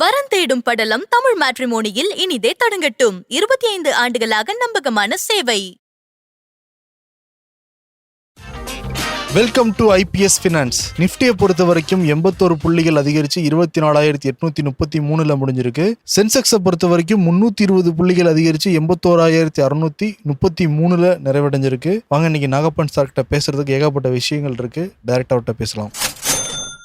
வரன் தேடும் படலம் தமிழ் மேட்ரிமோனியில் இனிதே தொடங்கட்டும். இருபத்தி ஐந்து ஆண்டுகளாக நம்பகமான சேவை. வெல்கம் டு ஐபிஎஸ் ஃபினான்ஸ் நிஃப்டியை பொறுத்த வரைக்கும் எண்பத்தோரு புள்ளிகள் அதிகரித்து இருபத்தி நாலாயிரத்தி எட்நூத்தி முப்பத்தி மூணுல முடிஞ்சிருக்கு. சென்செக்ஸை பொறுத்த வரைக்கும் முன்னூத்தி இருபது புள்ளிகள் அதிகரித்து எண்பத்தோராயிரத்தி அறுநூத்தி முப்பத்தி மூணுல நிறைவடைஞ்சிருக்கு. வாங்க இன்னைக்கு நாகப்பன் சார்கிட்ட பேசுறதுக்கு ஏகப்பட்ட விஷயங்கள் இருக்கு. டைரக்டா அவர்கிட்ட பேசலாம்.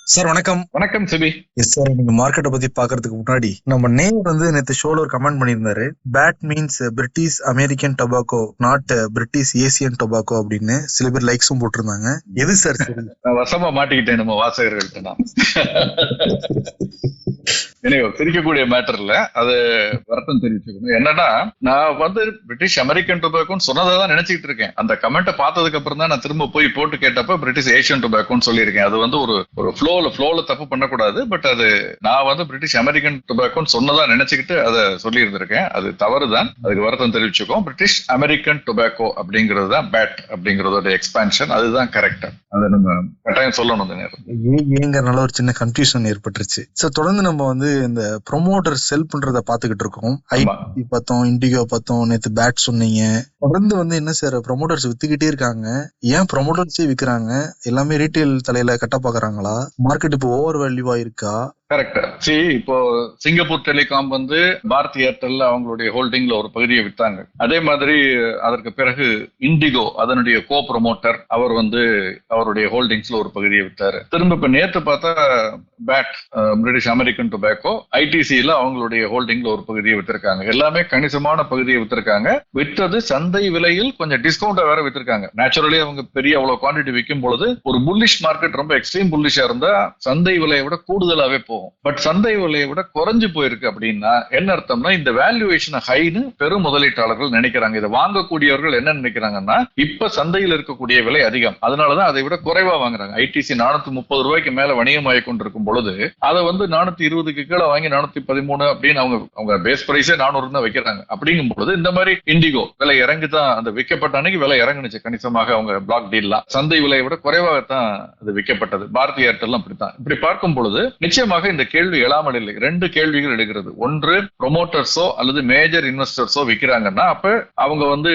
சார் வணக்கம். வணக்கம் சிபி. எஸ் சார் நீங்க மார்க்கெட்டை பத்தி பாக்குறதுக்கு முன்னாடி நம்ம நேம் வந்து நேத்து ஷோல ஒரு கமெண்ட் பண்ணியிருந்தாரு. BAT means British American tobacco not British Asian tobacco அப்படின்னு சில பேர் லைக்ஸும் போட்டிருந்தாங்க. எது சார் வசமா மாட்டிக்கிட்டேன் நம்ம வாசகர்கள்ட்ட நான். எனவே பிரிக்கக்கூடிய மேட்டர் இல்ல அது வருத்தம் தெரிவிச்சுக்கணும். என்னன்னா நான் வந்து பிரிட்டிஷ் அமெரிக்கன் டொபாக்கோன்னு சொன்னதை தான் நினைச்சிட்டு இருக்கேன். அந்த கமெண்ட்டை பார்த்ததுக்கு அப்புறம் தான் நான் திரும்ப போய் போட்டு கேட்டப்ப பிரிட்டிஷ் ஏஷியன் டொபாக்கோன்னு சொல்லியிருக்கேன். அது வந்து ஒரு ஒரு ஃப்ளோல ஃப்ளோல தப்பு பண்ணக்கூடாது. பட் அது நான் வந்து பிரிட்டிஷ் அமெரிக்கன் டொபாக்கோன்னு சொன்னதா நினைச்சுக்கிட்டு அதை சொல்லி இருந்திருக்கேன் அது தவறு தான் அதுக்கு வருத்தம் தெரிவிச்சுக்கோம். பிரிட்டிஷ் அமெரிக்கன் டொபாக்கோ அப்படிங்கிறது தான் பேட் அப்படிங்கறதோட எக்ஸ்பான்ஷன் அதுதான் கரெக்ட் அதை நம்ம கட்டாயம் சொல்லணும் அந்த நேரம். ஏ- ஏங்கறனால ஒரு சின்ன கன்ஃபியூஷன் ஏற்பட்டுருச்சு. சார் தொடர்ந்து நம்ம வந்து இந்த ப்ரொமோட்டர் செல் பண்றத பாத்துக்கிட்டு இருக்கோம். ஐடி பார்த்தோம் இண்டிகோ பார்த்தோம் நேத்து பேட் சொன்னீங்க. தொடர்ந்து வந்து என்ன சார் ப்ரொமோட்டர்ஸ் வித்துக்கிட்டே இருக்காங்க. ஏன் ப்ரொமோட்டர்ஸே விக்கிறாங்க? எல்லாமே ரீட்டைல் தலையில கட்ட பாக்குறாங்களா மார்க்கெட் இப்போ ஓவர் வேல்யூவா இருக்கா? கரெக்ட் சி இப்போ சிங்கப்பூர் டெலிகாம் வந்து பாரதி ஏர்டெல் அவங்களுடைய ஹோல்டிங்ல ஒரு பகுதியை வித்தாங்க. அதே மாதிரி அதற்கு பிறகு இண்டிகோ அதனுடைய கோ ப்ரொமோட்டர் அவர் வந்து அவருடைய ஹோல்டிங்ஸ்ல ஒரு பகுதியை வித்தாரு. திரும்ப இப்ப நேத்து பார்த்தா பேட் பிரிட்டிஷ் அமெரிக்கன் டொபாக்கோ ஐடிசியில அவங்களுடைய ஹோல்டிங்ல ஒரு பகுதியை வித்திருக்காங்க. எல்லாமே கணிசமான பகுதியை வித்திருக்காங்க. விற்றது சந்தை விலையில் கொஞ்சம் டிஸ்கவுண்டா வேற வித்திருக்காங்க. நேச்சுரலி அவங்க பெரிய அவ்வளவு குவாண்டிட்டி விற்கும் பொழுது ஒரு புல்லிஷ் மார்க்கெட் ரொம்ப எக்ஸ்ட்ரீம் புல்லிஷா இருந்தா சந்தை விலையை விட கூடுதலாவே போகும் போகும். பட் சந்தை விலையை விட குறைஞ்சு போயிருக்கு அப்படின்னா என்ன அர்த்தம்னா இந்த வேல்யூவேஷன் ஹைன்னு பெரும் முதலீட்டாளர்கள் நினைக்கிறாங்க. இதை வாங்கக்கூடியவர்கள் என்ன நினைக்கிறாங்கன்னா இப்ப சந்தையில் இருக்கக்கூடிய விலை அதிகம். அதனாலதான் அதை விட குறைவா வாங்குறாங்க. ஐடிசி நானூத்தி முப்பது ரூபாய்க்கு மேல வணிகமாகி கொண்டிருக்கும் பொழுது அதை வந்து நானூத்தி இருபதுக்கு கீழே வாங்கி நானூத்தி பதிமூணு அப்படின்னு அவங்க அவங்க பேஸ் பிரைஸே நானூறு தான் வைக்கிறாங்க. அப்படிங்கும் பொழுது இந்த மாதிரி இண்டிகோ விலை இறங்கி தான் அந்த விற்கப்பட்ட அன்னைக்கு விலை இறங்குனுச்சு. கணிசமாக அவங்க பிளாக் டீல்லாம் சந்தை விலையை விட குறைவாகத்தான் அது விற்கப்பட்டது. பாரதி ஏர்டெல்லாம் அப்படித்தான். இப்படி பார்க்கும் பொழுது நிச்சயமாக இந்த கேள்வி எழாமல் இல்லை? ரெண்டு கேள்விகள் எடுக்கிறது ஒன்று ப்ரொமோட்டர்ஸோ அல்லது மேஜர் இன்வெஸ்டர்ஸோ விற்கிறாங்கன்னா அப்ப அவங்க வந்து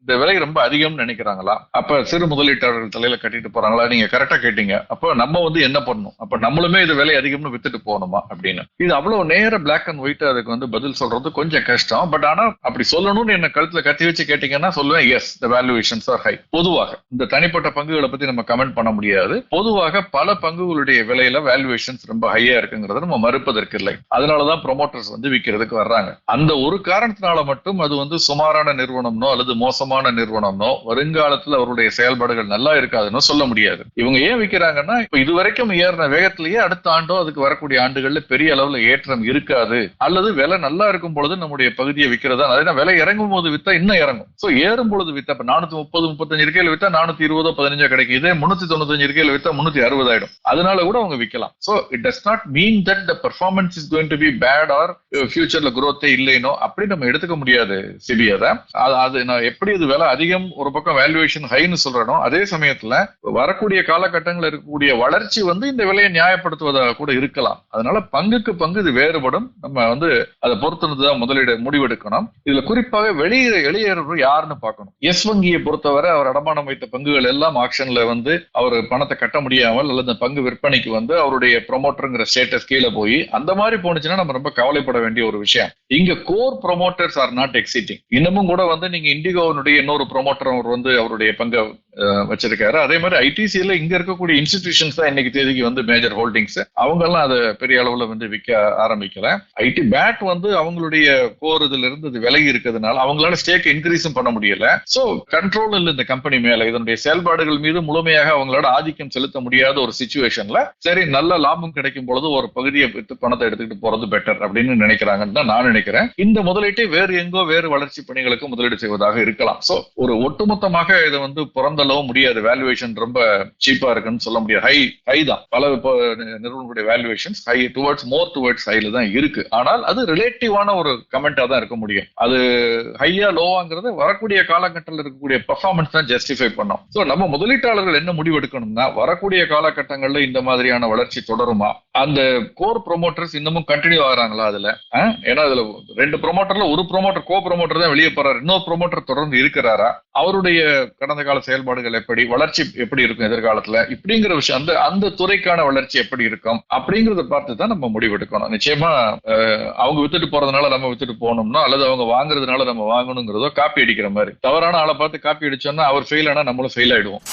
இந்த விலை ரொம்ப அதிகம்னு நினைக்கிறாங்களா? அப்ப சிறு முதலீட்டாளர்கள் தலையில கட்டிட்டு போறாங்களா? நீங்க கரெக்டா கேட்டீங்க. அப்ப நம்ம வந்து என்ன பண்ணணும்? அப்ப நம்மளுமே இது விலை அதிகம்னு வித்துட்டு போகணுமா அப்படின்னு. இது அவ்வளவு நேர பிளாக் அண்ட் ஒயிட் அதுக்கு வந்து பதில் சொல்றது கொஞ்சம் கஷ்டம். பட் ஆனா அப்படி சொல்லணும்னு என்ன கழுத்துல கத்தி வச்சு கேட்டீங்கன்னா சொல்லுவேன் yes the valuations are high பொதுவாக இந்த தனிப்பட்ட பங்குகளை பத்தி நம்ம கமெண்ட் பண்ண முடியாது. பொதுவாக பல பங்குகளுடைய விலையில வேல்யூவேஷன்ஸ் ரொம்ப ஹையா இருக்குங்கிறத நம்ம மறுப்பதற்கு இல்லை. அதனாலதான் ப்ரொமோட்டர்ஸ் வந்து விற்கிறதுக்கு வர்றாங்க. அந்த ஒரு காரணத்தினால மட்டும் அது வந்து சுமாரான நிறுவனம்னோ அல்லது மோசமான நிறுவனம்னோ வருங்காலத்துல அவருடைய செயல்பாடுகள் நல்லா இருக்காதுன்னு சொல்ல முடியாது. இவங்க ஏன் விற்கிறாங்கன்னா இப்ப இதுவரைக்கும் ஏறின வேகத்திலேயே அடுத்த ஆண்டோ அதுக்கு வரக்கூடிய ஆண்டுகள்ல பெரிய அளவுல ஏற்றம் இருக்காது. அல்லது விலை நல்லா இருக்கும் பொழுது நம்முடைய பகுதியை விற்கிறதா அதனால விலை இறங்கும் போது வித்தா இன்னும் இறங்கும். சோ ஏறும் பொழுது வித்தா இப்ப நானூத்தி முப்பது முப்பத்தஞ்சு இருக்கையில வித்தா நானூத்தி இருபதோ பதினஞ்சோ கிடைக்கும். இதே முன்னூத்தி தொண்ணூத்தஞ்சு இருக்கையில வித்தா முன்னூத்தி அறுபதாயிடும். அதனால கூட அவங்க விற்கலாம் so it does not mean that the performance is going to be bad or ஃபியூச்சர்ல குரோத்தே இல்லைனோ அப்படி நம்ம எடுத்துக்க முடியாது சிபி அதை. அது- அது நான் எப்படி இது விலை அதிகம் ஒரு பக்கம் வேல்யூவேஷன் ஹைன்னு சொல்றனோ அதே சமயத்துல வரக்கூடிய காலகட்டங்களில் இருக்கக்கூடிய வளர்ச்சி வந்து இந்த விலையை நியாயப்படுத்துவதாக கூட இருக்கலாம். அதனால பங்குக்கு பங்கு இது வேறுபடும். நம்ம வந்து அதை பொறுத்திருந்துதான் முதலீடு முடிவெடுக்கணும். இதுல குறிப்பாக வெளியே வெளியேறவர் யாருன்னு பார்க்கணும். எஸ் வங்கியை பொறுத்தவரை அவர் அடமானம் வைத்த பங்குகள் எல்லாம் ஆக்ஷன்ல வந்து அவர் பணத்தை கட்ட முடியாமல் அல்லது அந்த பங்கு விற்பனைக்கு வந்து அவருடைய ப்ரொமோட்டருங்கிற ஸ்டேட்டஸ் கீழே போய் அந்த மாதிரி போனுச்சுன்னா நம்ம ரொம்ப கவலைப்பட வேண்டிய ஒரு விஷயம். இங்க core promoters are not exiting இன்னமும் கூட வந்து நீங்க இண்டிகோனுடைய இன்னொரு ப்ரொமோட்டர் அவர் வந்து அவருடைய பங்கை வச்சிருக்காரு. அதே மாதிரி ஐடிசியில இங்க இருக்கக்கூடிய இன்ஸ்டிடியூஷன்ஸ் தான் இன்னைக்கு தேதிக்கு வந்து மேஜர் ஹோல்டிங்ஸ் அவங்க எல்லாம் அதை பெரிய அளவுல வந்து விற்க ஆரம்பிக்கல. ஐடி பேட் வந்து அவங்களுடைய கோர் இதுல இருந்து இது விலகி இருக்கிறதுனால அவங்களால ஸ்டேக் இன்க்ரீஸும் பண்ண முடியல. சோ கண்ட்ரோல் இல்ல இந்த கம்பெனி மேல இதனுடைய செயல்பாடுகள் மீது முழுமையாக அவங்களோட ஆதிக்கம் செலுத்த முடியாத ஒரு சுச்சுவேஷன்ல சரி நல்ல லாபம் கிடைக்கும் பொழுது ஒரு பகுதியை வித்து பணத்தை எடுத்துக்கிட்டு போறது பெட்டர் அப்படின்னு நினைக்கிறாங்கன்னு தான் நான் நினைக்கிறேன். இந்த முதலீட்டை வேறு எங்கோ வேறு வளர்ச்சி பணிகளுக்கு முதலீடு செய்வதாக இருக்கலாம். சோ ஒரு ஒட்டுமொத்தமாக இதை வந்து புறந்த முடியாது. வேல்யூவேஷன் ரொம்ப சீப்பா இருக்குன்னு சொல்ல முடியாது. ஹை ஹை தான். பல நிறுவனங்களுடைய valuation high towards more towards ஹைல தான் இருக்கு. ஆனால் அது ரிலேட்டிவான ஒரு கமெண்டா தான் இருக்க முடியும். அது ஹையா லோவாங்கிறது வரக்கூடிய காலகட்டத்தில் இருக்கக்கூடிய பர்ஃபார்மன்ஸ் தான் ஜஸ்டிஃபை பண்ணும். ஸோ நம்ம முதலீட்டாளர்கள் என்ன முடிவெடுக்கணும்னா வரக்கூடிய காலகட்டங்களில் இந்த மாதிரியான வளர்ச்சி தொடருமா? அந்த கோர் ப்ரொமோட்டர்ஸ் இன்னமும் கண்டினியூ ஆகிறாங்களா அதுல? ஏன்னா அதுல ரெண்டு ப்ரொமோட்டர்ல ஒரு ப்ரொமோட்டர் கோ ப்ரொமோட்டர் தான் வெளியே போறாரு. இன்னொரு ப்ரொமோட்டர் தொடர்ந்து இருக்கிறாரா? அவருடைய கடந்த கால செயல்பாடுகள் எப்படி? வளர்ச்சி எப்படி இருக்கும் எதிர்காலத்துல? இப்படிங்கிற விஷயம் அந்த அந்த துறைக்கான வளர்ச்சி எப்படி இருக்கும்? அப்படிங்கறத பார்த்து தான் நம்ம முடிவெடுக்கணும். நிச்சயமா அவங்க வித்துட்டு போறதுனால நம்ம வித்துட்டு போகணும்னா அல்லது அவங்க வாங்குறதுனால நம்ம வாங்கணுங்கிறதோ காப்பி அடிக்கிற மாதிரி. தவறான ஆளை பார்த்து காப்பி அடிச்சோம்னா அவர் ஃபெயில் ஆனா நம்மளும் ஃபெயில் ஆயிடுவோம்.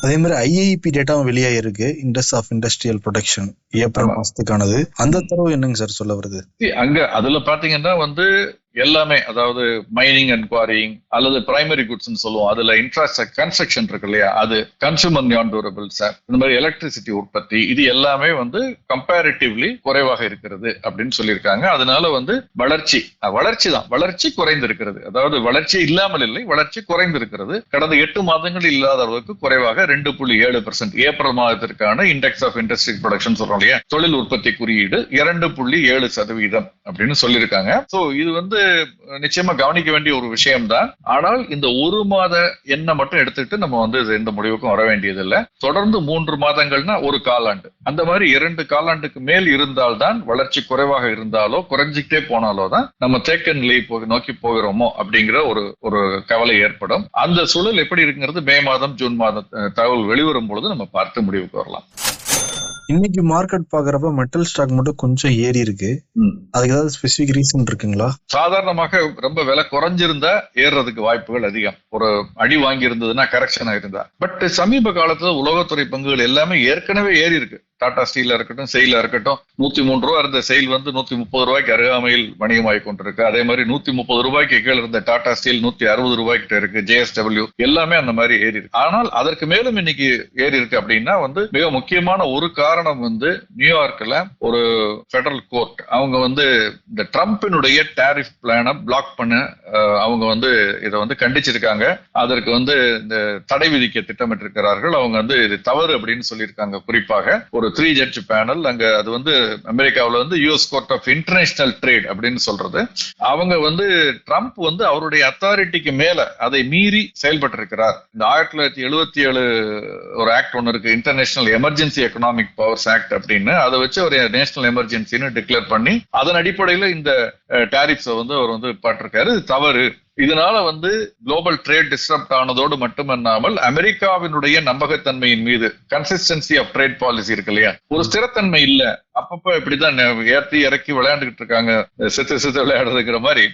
அதே மாதிரி ஐஐபி டேட்டாவும் வெளியாயிருக்கு. Index of industrial production April. மாசத்துக்கானது. அந்த தரவு என்னங்க சார் சொல்ல வருது? அங்க அதுல பாத்தீங்கன்னா வந்து எல்லாமே அதாவது மைனிங் அண்ட் குவாரிங் அல்லது பிரைமரி குட்ஸ்ன்னு சொல்லுவோம். அதுல இன்ஃப்ராஸ்ட்ரக்சர் கன்ஸ்ட்ரக்ஷன் இருக்கு இல்லையா? அது கன்சூமர் நான் டூரபிள்ஸ் இந்த மாதிரி எலக்ட்ரிசிட்டி உற்பத்தி இது எல்லாமே வந்து கம்பேரிட்டிவ்லி குறைவாக இருக்கிறது அப்படின்னு சொல்லியிருக்காங்க. அதனால வந்து வளர்ச்சி வளர்ச்சி தான் வளர்ச்சி குறைந்திருக்கிறது. அதாவது வளர்ச்சி இல்லாமல் இல்லை வளர்ச்சி குறைந்திருக்கிறது. கடந்த எட்டு மாதங்கள் இல்லாத அளவுக்கு குறைவாக ரெண்டு புள்ளி ஏழு பெர்சென்ட் ஏப்ரல் மாதத்திற்கான இண்டெக்ஸ் ஆஃப் இண்டஸ்ட்ரி ப்ரொடக்ஷன் சொல்றோம் இல்லையா? தொழில் உற்பத்தி குறியீடு இரண்டு புள்ளி ஏழு சதவீதம் அப்படின்னு சொல்லியிருக்காங்க. சோ இது வந்து நிச்சயமா கவனிக்க வேண்டிய ஒரு விஷயம்தான். ஆனால் இந்த ஒரு மாத எண்ணெய் மட்டும் எடுத்துட்டு நம்ம வந்து எந்த முடிவுக்கும் வர வேண்டியதில்லை. தொடர்ந்து மூன்று மாதங்கள்னா ஒரு காலாண்டு. அந்த மாதிரி இரண்டு காலாண்டுக்கு மேல் இருந்தால்தான் வளர்ச்சி குறைவாக இருந்தாலோ குறைஞ்சிக்கிட்டே போனாலோ தான் நம்ம தேக்க நிலையை போக நோக்கி போகிறோமோ அப்படிங்கிற ஒரு ஒரு கவலை ஏற்படும். அந்த சூழல் எப்படி இருக்குங்கிறது மே மாதம் ஜூன் மாதம் தகவல் வெளிவரும் பொழுது நம்ம பார்த்து முடிவுக்கு வரலாம். இன்னைக்கு மார்க்கெட் பாக்குறப்ப மெட்டல் ஸ்டாக் மட்டும் கொஞ்சம் ஏறி இருக்கு. அதுக்கு ஏதாவது ஸ்பெசிபிக் ரீசன் இருக்குங்களா? சாதாரணமாக ரொம்ப விலை குறைஞ்சிருந்தா ஏறுறதுக்கு வாய்ப்புகள் அதிகம். ஒரு அடி வாங்கி இருந்ததுன்னா கரெக்ஷன் ஆயிருந்தா. பட் சமீப காலத்துல உலகத்துறை பங்குகள் எல்லாமே ஏற்கனவே ஏறி இருக்கு. டாடா ஸ்டீலா இருக்கட்டும் செயலா இருக்கட்டும் நூத்தி மூணு ரூபா இருந்த செயல் வந்து நூத்தி முப்பது ரூபாய்க்கு அருகாமையில் வணிகமாகி கொண்டிருக்கு. அதே மாதிரி நூத்தி முப்பது ரூபாய்க்கு கீழே இருந்த டாடா ஸ்டீல் நூத்தி அறுபது ரூபாய்க்கிட்ட இருக்கு. ஜேஎஸ்டபிள்யூ எல்லாமே அந்த மாதிரி ஏறி இருக்கு. ஆனால் அதற்கு மேலும் இன்னைக்கு ஏறி இருக்கு அப்படின்னா வந்து மிக முக்கியமான ஒரு காரணம் வந்து நியூயார்க்ல ஒரு ஃபெடரல் கோர்ட் அவங்க வந்து இந்த ட்ரம்பினுடைய டேரிஃப் பிளானை பிளாக் பண்ண அவங்க வந்து இதை வந்து கண்டிச்சிருக்காங்க. அதற்கு வந்து இந்த தடை விதிக்க திட்டமிட்டிருக்கிறார்கள். அவங்க வந்து இது தவறு அப்படின்னு சொல்லியிருக்காங்க. குறிப்பாக ஒரு த்ரீ ஜட்ஜ் பேனல் அங்க அது வந்து அமெரிக்காவுல வந்து US court of international trade அப்படின்னு சொல்றது. அவங்க வந்து ட்ரம்ப் வந்து அவருடைய அத்தாரிட்டிக்கு மேல அதை மீறி செயல்பட்டு இருக்கிறார் இந்த ஆயிரத்தி தொள்ளாயிரத்தி எழுபத்தி ஏழு ஒரு ஆக்ட் ஒன்று இருக்கு international emergency economic powers act அப்படின்னு. அதை வச்சு ஒரு நேஷனல் எமர்ஜென்சின்னு டிக்ளேர் பண்ணி அதன் அடிப்படையில இந்த டேரிப்ஸை வந்து அவர் வந்து பாட்டிருக்காரு. இது தவறு. இதனால வந்து குளோபல் ட்ரேட் டிஸ்டர்ப்ட் ஆனதோடு மட்டுமல்லாமல் அமெரிக்காவினுடைய நம்பகத்தன்மையின் மீது கன்சிஸ்டன்சி ஆஃப் ட்ரேட் பாலிசி இருக்கு இல்லையா? ஒரு ஸ்திரத்தன்மை இல்ல. அப்பப்ப இப்படிதான் ஏற்றி ஏத்தி இறக்கி விளையாண்டுகிட்டு இருக்காங்க. செத்து செத்து விளையாடுறதுங்கிற மாதிரி.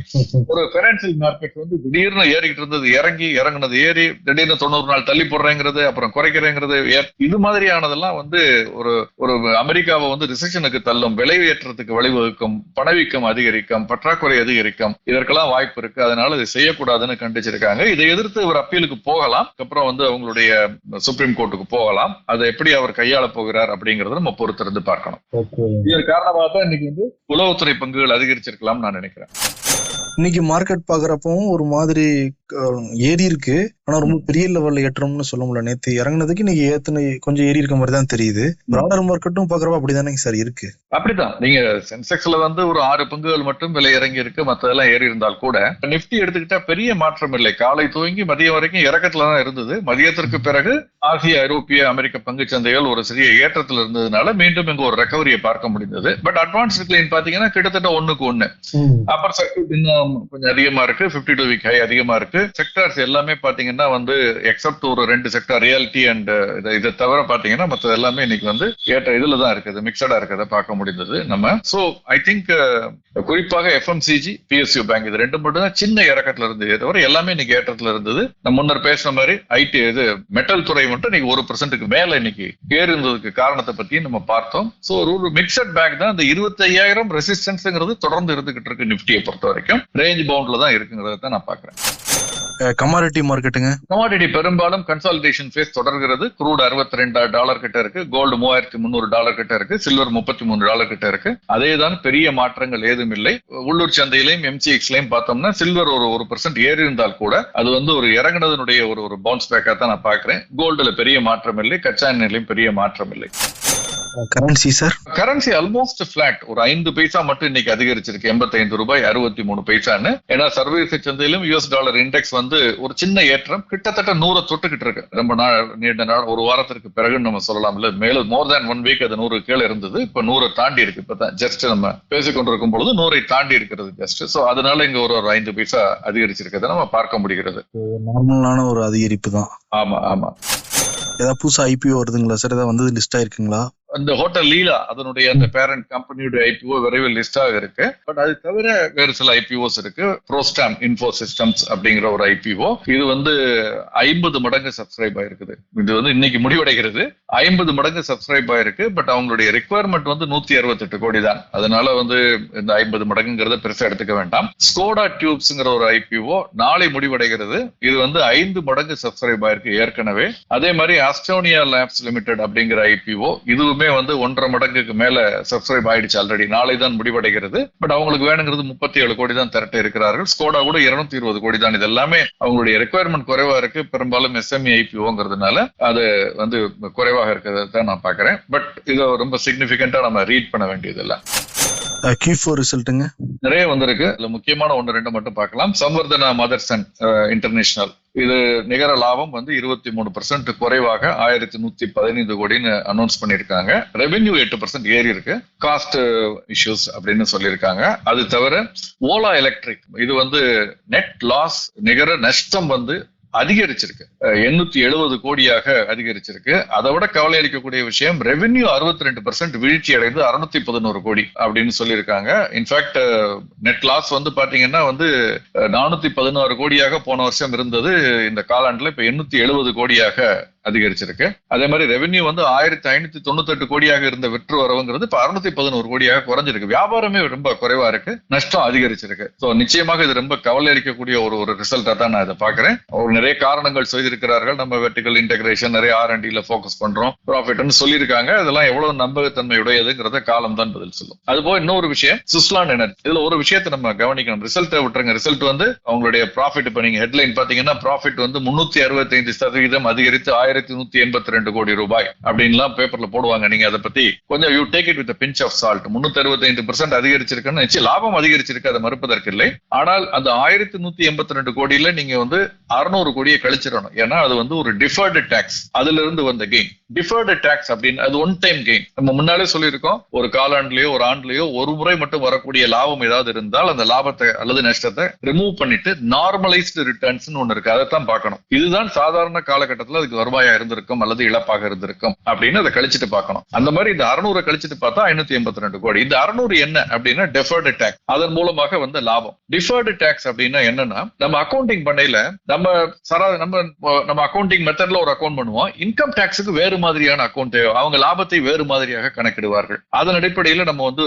ஒரு பெனான்சியல் மார்க்கெட் வந்து திடீர்னு ஏறிக்கிட்டு இருந்தது. இறங்கி இறங்குனது. ஏறி திடீர்னு தொண்ணூறு நாள் தள்ளி போடுறேங்கிறது அப்புறம் குறைக்கிறேங்கிறது இது மாதிரியானதெல்லாம் வந்து ஒரு ஒரு அமெரிக்காவை வந்து ரிசெஷனுக்கு தள்ளும் விலை ஏற்றத்துக்கு வழிவகுக்கும் பணவீக்கம் அதிகரிக்கும் பற்றாக்குறை அதிகரிக்கும். இதற்கெல்லாம் வாய்ப்பு இருக்கு. அதனால இதை செய்யக்கூடாதுன்னு கண்டிச்சிருக்காங்க. இதை எதிர்த்து ஒரு அப்பீலுக்கு போகலாம். அப்புறம் வந்து அவங்களுடைய சுப்ரீம் கோர்ட்டுக்கு போகலாம். அதை எப்படி அவர் கையாள போகிறார் அப்படிங்கறத நம்ம பொறுத்திருந்து பார்க்கணும். இதன் காரணமாக தான் இன்னைக்கு வந்து உளவுத்துறை பங்குகள் அதிகரிச்சிருக்கலாம் நான் நினைக்கிறேன். இன்னைக்கு மார்க்கெட் பாக்குறப்பவும் ஒரு மாதிரி ஏறி இருக்கு. ஆனா ரொம்ப பெரிய லெவல்ல ஏற்றம்னு சொல்ல முடியல. நேத்து இறங்குனதுக்கு இன்னைக்கு ஏத்துன கொஞ்சம் ஏறி இருக்க மாதிரி தான் தெரியுது. பிராடர் மார்க்கெட்டும் பாக்குறப்ப அப்படிதானே சார் இருக்கு. அப்படிதான். நீங்க சென்செக்ஸ்ல வந்து ஒரு ஆறு பங்குகள் மட்டும் விலை இறங்கி இருக்கு. மத்ததெல்லாம் ஏறி இருந்தால் கூட நிப்டி எடுத்துக்கிட்டா பெரிய மாற்றம் இல்லை. காலை துவங்கி மதியம் வரைக்கும் இறக்கத்துல தான் இருந்தது. மதியத்திற்கு பிறகு ஆசிய ஐரோப்பிய அமெரிக்க பங்கு சந்தைகள் ஒரு சிறிய ஏற்றத்தில் இருந்ததுனால மீண்டும் இங்க ஒரு ரெக்கவரியை பார்க்க முடிந்தது. பட் அட்வான்ஸ் டிக்ளைன் பாத்தீங்கன்னா கிட்டத்தட்ட ஒண்ணுக்கு ஒண்ணு. அப்பர் சர்க்கியூட் இன்னும் கொஞ்சம் அதிகமா இருக்கு 52 டூ வீக் ஹை அதிகமா இருக்கு. செக்டார்ஸ் எல்லாமே பாத்தீங்கன்னா வந்து எக்ஸப்ட் ஒரு ரெண்டு செக்டார் ரியாலிட்டி அண்ட் இதை தவிர பாத்தீங்கன்னா மற்ற எல்லாமே இன்னைக்கு வந்து ஏற்ற இதுல தான் இருக்குது மிக்சடா இருக்கிறத பார்க்க முடிந்தது நம்ம. சோ ஐ திங்க் குறிப்பாக எஃப்எம்சிஜி பிஎஸ்யூ பேங்க் இது ரெண்டு மட்டும் தான் சின்ன இறக்கத்துல இருந்தது தவிர எல்லாமே இன்னைக்கு ஏற்றத்துல இருந்தது. நம்ம முன்னர் பேசின மாதிரி ஐடி இது மெட்டல் துறை மட்டும் இன்னைக்கு ஒரு பர்சன்ட்டுக்கு மேல இன்னைக்கு ஏறுந்ததுக்கு இருந்ததுக்கு காரணத்தை பத்தி நம்ம பார்த்தோம். சோ ஒரு மிக்சட் பேங்க் தான் இந்த இருபத்தி ஐயாயிரம் ரெசிஸ்டன்ஸ்ங்கிறது தொடர்ந்து இருந்துகிட்டு இருக்கு நிப்டியை பொறுத்த வரைக்கும். ரேஞ்ச் பவுண்ட்ல தான் இருக்குங்கிறத தான் நான் பாக்குறேன் கமாடிட்டி மார்க்கெட்டுங்க கமாடிட்டி பெரும்பாலும் கன்சாலிடேஷன் ஃபேஸ் தொடர்கிறது. குரூட் அறுபத்தி ரெண்டு டாலர் கிட்ட இருக்கு. கோல்டு மூவாயிரத்தி முந்நூறு டாலர் கிட்ட இருக்கு. சில்வர் முப்பத்தி மூணு டாலர் கிட்ட இருக்கு. அதேதான் பெரிய மாற்றங்கள் ஏதும் இல்லை. உள்ளூர் சந்தையிலையும் எம்சிஎக்ஸ்லயும் பார்த்தோம்னா சில்வர் ஒரு ஒரு பர்சன்ட் ஏறி இருந்தால் கூட அது வந்து ஒரு இறங்குனதனுடைய ஒரு ஒரு பவுன்ஸ் பேக்கா தான் நான் பாக்குறேன் கோல்டுல பெரிய மாற்றம் இல்லை. கச்சா எண்ணெயிலையும் பெரிய மாற்றம் இல்லை. Currency sir currency almost flat ஒரு ஐந்து பைசா மட்டும் இன்னைக்கு அதிகரிச்சிருக்கு. எண்பத்தைந்து ரூபாய் அறுபத்தி மூணு பைசான்னு. ஏன்னா சர்வதேச சந்தையிலும் யூஎஸ் டாலர் இண்டெக்ஸ் வந்து ஒரு சின்ன ஏற்றம். கிட்டத்தட்ட நூறை தொட்டுக்கிட்டு இருக்கு. ரொம்ப நாள் நீண்ட நாள் ஒரு வாரத்திற்கு பிறகு நம்ம சொல்லலாம். இல்ல மேலும் மோர் தேன் ஒன் வீக் அது நூறு கீழே இருந்தது. இப்ப நூறை தாண்டி இருக்கு. இப்பதான் ஜஸ்ட் நம்ம பேசிக் கொண்டிருக்கும் பொழுது நூறை தாண்டி இருக்கிறது ஜஸ்ட் சோ அதனால இங்க ஒரு ஒரு ஐந்து பைசா அதிகரிச்சிருக்கிறத நம்ம பார்க்க முடிகிறது. நார்மலான ஒரு அதிகரிப்பு தான். ஆமா ஆமா. ஏதாவது புதுசா ஐபிஓ வருதுங்களா சார் ஏதாவது வந்தது லிஸ்ட் ஆயிருக்குங்களா? அந்த ஹோட்டல் லீலா அதனுடைய அந்த பேரண்ட் கம்பெனியோட ஐபிஓ விரைவில் லிஸ்ட் ஆக இருக்கு. பட் அது தவிர வேறு சில ஐபிஓஸ் இருக்கு. ப்ரோஸ்டாம் இன்ஃபோ சிஸ்டம்ஸ் அப்படிங்கிற ஒரு ஐபிஓ இது வந்து ஐம்பது மடங்கு சப்ஸ்கிரைப் ஆயிருக்குது. இது வந்து இன்னைக்கு முடிவடைகிறது. ஐம்பது மடங்கு சப்ஸ்கிரைப் ஆயிருக்கு. பட் அவங்களுடைய ரெக்குவயர்மெண்ட் வந்து நூத்தி அறுபத்தெட்டு கோடி தான். அதனால வந்து இந்த ஐம்பது மடங்குங்கிறத பெருசா எடுத்துக்க வேண்டாம். ஸ்கோடா டியூப்ஸ்ங்கிற ஒரு ஐபிஓ நாளை முடிவடைகிறது. இது வந்து ஐந்து மடங்கு சப்ஸ்கிரைப் ஆயிருக்கு ஏற்கனவே. அதே மாதிரி அஸ்டோனியா லேப்ஸ் லிமிடெட் அப்படிங்கிற ஐபிஓ இது இதுவுமே வந்து ஒன்றரை மடங்குக்கு மேல சப்ஸ்கிரைப் ஆயிடுச்சு ஆல்ரெடி நாளை தான் முடிவடைகிறது. பட் அவங்களுக்கு வேணுங்கிறது முப்பத்தி ஏழு கோடி தான் திரட்ட இருக்கிறார்கள். ஸ்கோடா கூட இருநூத்தி இருபது கோடி தான் இது எல்லாமே அவங்களுடைய ரெக்குவயர்மெண்ட் குறைவா இருக்கு. பெரும்பாலும் எஸ்எம்இ ஐபிஓங்கிறதுனால அது வந்து குறைவாக இருக்கிறத தான் நான் பாக்குறேன் பட் இதை ரொம்ப சிக்னிபிகண்டா நம்ம ரீட் பண்ண வேண்டியது இல்லை கியூ ரிசல்ட்டுங்க நிறைய வந்திருக்கு. இதுல முக்கியமான ஒன்று ரெண்டு மட்டும் பார்க்கலாம். சம்வர்தனா மதர்சன் இன்டர்நேஷனல் இது நிகர லாபம் வந்து இருபத்தி மூணு பர்சன்ட் குறைவாக ஆயிரத்தி நூத்தி பதினைந்து கோடின்னு அனௌன்ஸ் பண்ணியிருக்காங்க. ரெவென்யூ எட்டு பர்சன்ட் ஏறி இருக்கு. காஸ்ட் இஷ்யூஸ் அப்படின்னு சொல்லியிருக்காங்க. அது தவிர ஓலா எலக்ட்ரிக் இது வந்து நெட் லாஸ் நிகர நஷ்டம் வந்து அதிகரிச்சிருக்கு. எண்ணூத்தி எழுபது கோடியாக அதிகரிச்சிருக்கு. அதை விட கவலை அளிக்கக்கூடிய விஷயம் ரெவென்யூ அறுபத்தி ரெண்டு பர்சன்ட் வீழ்ச்சி அடைந்து அறுநூத்தி பதினோரு கோடி அப்படின்னு சொல்லியிருக்காங்க. இன்ஃபேக்ட் நெட் லாஸ் வந்து பாத்தீங்கன்னா வந்து நானூத்தி பதினாறு கோடியாக போன வருஷம் இருந்தது. இந்த காலாண்டுல இப்ப எண்ணூத்தி எழுபது கோடியாக அதிகரிச்சிருக்கு. அதே மாதிரி ரெவென்யூ வந்து ஆயிரத்தி ஐநூத்தி தொண்ணூத்தெட்டு கோடியாக இருந்த வெற்று வரவுங்கிறது இப்ப அறுநூத்தி பதினோரு கோடியாக குறைஞ்சிருக்கு. வியாபாரமே ரொம்ப குறைவா இருக்கு. நஷ்டம் அதிகரிச்சிருக்கு. ஸோ நிச்சயமாக இது ரொம்ப கவலை அளிக்கக்கூடிய ஒரு ஒரு ரிசல்ட்டா தான் நான் இதை பாக்குறேன் ஒரு நிறைய காரணங்கள் செய்திருக்கிறார்கள் நம்ம வெர்டிகல் இன்டெகிரேஷன் நிறைய ஆர் அண்டில ஃபோக்கஸ் பண்றோம். ப்ராஃபிட்னு சொல்லியிருக்காங்க. இதெல்லாம் எவ்வளவு நம்பகத்தன்மையுடையதுங்கிறத காலம் தான் பதில் சொல்லும். அதுபோக இன்னொரு விஷயம் சுஸ்லாண்ட் எனர்ஜி இதுல ஒரு விஷயத்தை நம்ம கவனிக்கணும். ரிசல்ட்டை விட்டுருங்க. ரிசல்ட் வந்து அவங்களுடைய ப்ராஃபிட் இப்ப நீங்க ஹெட்லைன் பாத்தீங்கன்னா ப்ராஃபிட் வந்து முன்னூத்தி அறுபத்தைந்து சதவீதம் அதிகரித்து ஆயிரத்தி நூத்தி எண்பத்தி ரெண்டு கோடி ரூபாய் அப்படின்லாம் பேப்பர்ல போடுவாங்க. நீங்க அதை பத்தி கொஞ்சம் you take it with pinch of salt முன்னூத்தி அறுபத்தைந்து பெர்சென்ட் அதிகரிச்சிருக்குன்னு நிச்சயம் லாபம் அதிகரிச்சிருக்கு அதை மறுப்பதற்கு இல்லை. ஆனால் அந்த ஆயிரத்தி நூத்தி எண்பத்தி ரெண்டு கோடியில நீங்க வந்து அறுநூறு கோடியை கழிச்சிடணும். ஏன்னா அது வந்து ஒரு டிஃபர்டு டேக்ஸ் அதுல இருந்து வந்த கெயின் டிஃபர்டு டேக்ஸ் அப்படின்னு அது ஒன் டைம் கெயின் நம்ம முன்னாலே சொல்லியிருக்கோம் ஒரு காலாண்டுலயோ ஒரு ஆண்டுலயோ ஒரு முறை மட்டும் வரக்கூடிய லாபம் ஏதாவது இருந்தால் அந்த லாபத்தை அல்லது நஷ்டத்தை ரிமூவ் பண்ணிட்டு நார்மலைஸ்டு ரிட்டர்ன்ஸ் ஒன்னு இருக்கு. அதை தான் பார்க்கணும். இதுதான் சாதாரண காலகட்டத்தில் அதுக்கு வருவாயா இருந்திருக்கும் அல்லது இழப்பாக இருந்திருக்கும் அப்படின்னு அதை கழிச்சிட்டு பார்க்கணும். அந்த மாதிரி இந்த அறுநூறு கழிச்சிட்டு பார்த்தா ஐநூத்தி எண்பத்தி ரெண்டு கோடி. இந்த அறுநூறு என்ன அப்படின்னா டெஃபர்டு டேக்ஸ் அதன் மூலமாக வந்த லாபம். டிஃபர்டு டேக்ஸ் அப்படின்னா என்னன்னா நம்ம அக்கௌண்டிங் பண்ணையில நம்ம சரா நம்ம நம்ம அக்கௌண்டிங் மெத்தட்ல ஒரு அக்கௌண்ட் பண்ணுவோம். இன்கம் டேக்ஸுக்கு வேறு மாதிரியான அக்கௌண்ட் அவங்க லாபத்தை வேறு மாதிரியாக கணக்கிடுவார்கள். அதன் அடிப்படையில் நம்ம வந்து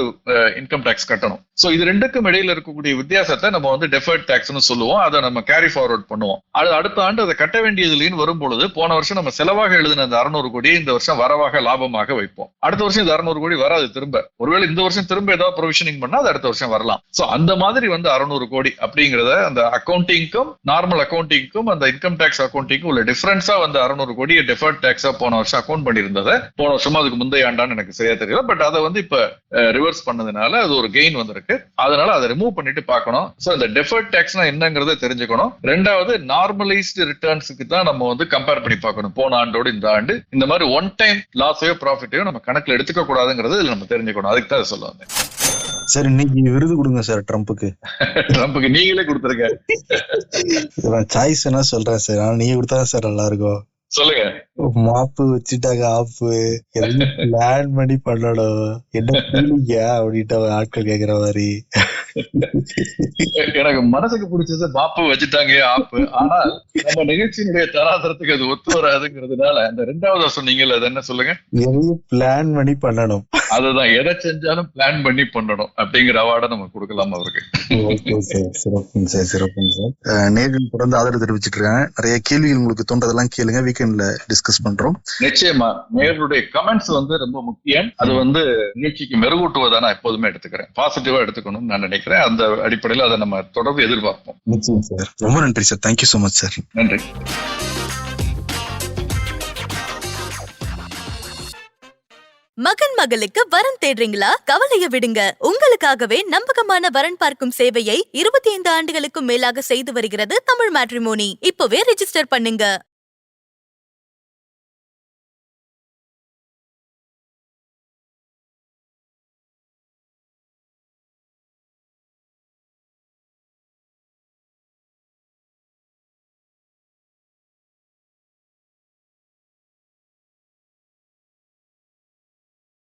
இன்கம் டேக்ஸ் கட்டணும். ஸோ இது ரெண்டுக்கும் இடையில இருக்கக்கூடிய வித்தியாசத்தை நம்ம வந்து டெஃபர்ட் டேக்ஸ்னு சொல்லுவோம். அதை நம்ம கேரி ஃபார்வர்ட் பண்ணுவோம். அது அடுத்த ஆண்டு அதை கட்ட வேண்டியது வரும்பொழுது போன வருஷம் நம்ம செலவாக எழுதின அந்த அறுநூறு கோடி இந்த வருஷம் வரவாக லாபமாக வைப்போம். அடுத்த வருஷம் இந்த அறுநூறு கோடி வராது திரும்ப. ஒருவேளை இந்த வருஷம் திரும்ப ஏதாவது ப்ரொவிஷனிங் பண்ணா அது அடுத்த வருஷம் வரலாம். ஸோ அந்த மாதிரி வந்து அறுநூறு கோடி அப்படிங்கறத அந்த அக்கௌண்டிங்க்கும் நார்மல் அக்கௌண்டிங்க்கும் அந்த இன்கம் டேக்ஸ் அக்கௌண்டிங்க்கும் உள்ள டிஃபரன்ஸா வந்து அறுநூறு கோடி டெஃபர்ட் டேக்ஸா போன வருஷம் அக்கௌண்ட் பண்ணியிருந்ததை போன வருஷமா அதுக்கு முந்தைய ஆண்டான்னு எனக்கு சரியா தெரியல. பட் அதை வந்து இப்ப ரிவர்ஸ் பண்ணதுனால அது ஒரு கெயின் வந்திருக்கு. அதனால அதை ரிமூவ் பண்ணிட்டு பார்க்கணும். சோ இந்த டெஃபர்ட் டேக்ஸ்னா என்னங்கறத தெரிஞ்சுக்கணும். ரெண்டாவது நார்மலைஸ்டு ரிட்டர்ன்ஸுக்கு தான் நம்ம வந்து கம்பேர் பண்ணி பார்க்கணும். போன ஆண்டோடு இந்த ஆண்டு. இந்த மாதிரி ஒன் டைம் லாஸையோ ப்ராஃபிட்டையோ நம்ம கணக்குல எடுத்துக்க கூடாதுங்கிறது நம்ம தெரிஞ்சுக்கணும். அதுக்கு தான் சொல்ல வந்தேன். சார் இன்னைக்கு விருது கொடுங்க சார் ட்ரம்ப்புக்கு ட்ரம்ப்புக்கு நீங்களே கொடுத்துருங்க. சாய்ஸ் என்ன சொல்றேன் சார் நீங்க கொடுத்தா சார் நல்லா இருக்கும். சொல்லுங்க. மாப்பு வச்சுட்டாங்க ஆப்பு. எல்லாம் பிளான் பண்ணி பண்ணணும். என்ன ஃபீலிங்க அப்படின்ட்டு ஆட்கள் கேக்குற மாதிரி. எனக்கு மனசுக்கு பிடிச்சது பாப்பு வச்சுட்டாங்க ஆப்பு. ஆனால் நம்ம நிகழ்ச்சியினுடைய தராதரத்துக்கு அது ஒத்து வராதுங்கிறதுனால அந்த ரெண்டாவதா சொன்னீங்கல்ல அது என்ன சொல்லுங்க? பிளான் பண்ணி பண்ணணும். அதுதான் எதை செஞ்சாலும் பிளான் பண்ணி பண்ணணும் அப்படிங்கிற அவார்டை நம்ம கொடுக்கலாம் அவருக்கு. சிறப்புங்க சார் சிறப்புங்க சார் நேர்கள் தொடர்ந்து ஆதரவு தெரிவிச்சிட்டு இருக்காங்க நிறைய கேள்விகள் உங்களுக்கு தோன்றதெல்லாம் கேளுங்க. வீக்கெண்ட்ல டிஸ்கஸ் பண்றோம். நிச்சயமா நேர்களுடைய கமெண்ட்ஸ் வந்து ரொம்ப முக்கியம். அது வந்து நிகழ்ச்சிக்கு மெருகூட்டுவதா நான் எப்போதுமே எடுத்துக்கிறேன். பாசிட்டிவா எடுத்துக்கணும்னு நான் நினைக்கிறேன் அந்த அடிப்படையில் அதை நம்ம தொடர்ந்து எதிர்பார்ப்போம். நிச்சயம் சார். ரொம்ப நன்றி sir. Thank you so much sir. நன்றி. மகன் மகளுக்கு வரன் தேடுறீங்களா? கவலைய விடுங்க. உங்களுக்காகவே நம்பகமான வரன் பார்க்கும் சேவையை இருபத்தி ஐந்து ஆண்டுகளுக்கும் மேலாக செய்து வருகிறது தமிழ் மேட்ரிமோனி. இப்பவே ரெஜிஸ்டர் பண்ணுங்க.